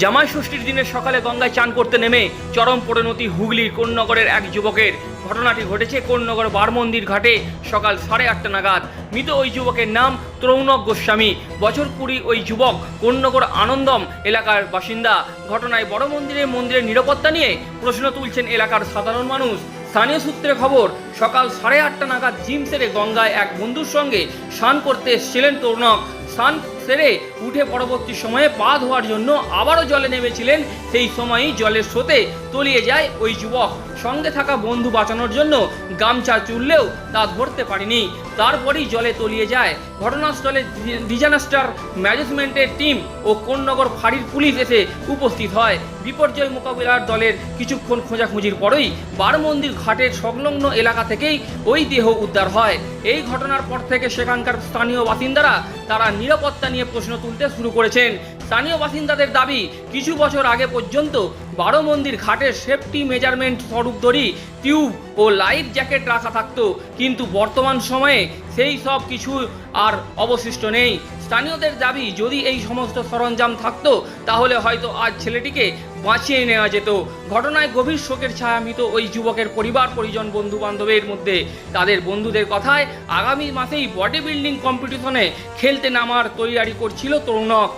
জামাই ষষ্ঠীর দিনে সকালে গঙ্গায় চান করতে নেমে চরম পরিণতি হুগলির কোন্নগরের এক যুবকের। ঘটনাটি ঘটেছে কোন্নগর বারমন্দির ঘাটে সকাল সাড়ে আটটা নাগাদ। মৃত ওই যুবকের নাম ত্রৌনক গোস্বামী। বছর কুড়ি ওই যুবক কোন্নগর আনন্দম এলাকার বাসিন্দা। ঘটনায় বড় মন্দিরের মন্দিরের নিরাপত্তা নিয়ে প্রশ্ন তুলছেন এলাকার সাধারণ মানুষ। স্থানীয় সূত্রে খবর, সকাল সাড়ে আটটা নাগাদ জিম সেরে গঙ্গায় এক বন্ধুর সঙ্গে স্নান করতে এসেছিলেন তরুণক। স্নান সেরে উঠে পরবর্তী সময়ে পা ধোয়ার জন্য আবারও জলে নেমেছিলেন। সেই সময়ই জলের স্রোতে তলিয়ে যায় ওই যুবক। সঙ্গে থাকা বন্ধু বাঁচানোর জন্য গামছা চুললেও তা ধরতে পারেনি। তারপরেই জলে তলিয়ে যায়। ঘটনাস্থলে ডিজাস্টার ম্যানেজমেন্টের টিম ও কোন্নগর ফাঁড়ির পুলিশ এসে উপস্থিত হয়। বিপর্যয় মোকাবিলার দলের কিছুক্ষণ খোঁজাখুঁজির পরেই বারমন্দির ঘাটের সংলগ্ন এলাকা থেকেই ওই দেহ উদ্ধার হয়। এই ঘটনার পর থেকে সেখানকার স্থানীয় বাসিন্দারা তারা নিরাপত্তা নিয়ে প্রশ্ন তুলতে শুরু করেছেন। স্থানীয় বাসিন্দাদের দাবি, কিছু বছর আগে পর্যন্ত বারো মন্দির ঘাটের সেফটি মেজারমেন্ট স্বরূপ দড়ি টিউব ও লাইফ জ্যাকেট রাখা থাকত, কিন্তু বর্তমান সময়ে সেই সব কিছু আর অবশিষ্ট নেই। স্থানীয়দের দাবি, যদি এই সমস্ত সরঞ্জাম থাকতো, তাহলে হয়তো আজ ছেলেটিকে বাঁচিয়ে নেওয়া যেত। ঘটনায় গভীর শোকের ছায়ামিত ওই যুবকের পরিবার, পরিজন বন্ধু বান্ধবের মধ্যে। তাদের বন্ধুদের কথায় আগামী মাসেই বডি বিল্ডিং কম্পিটিশনে খেলতে নামার তৈয়ারি করছিল তরুণক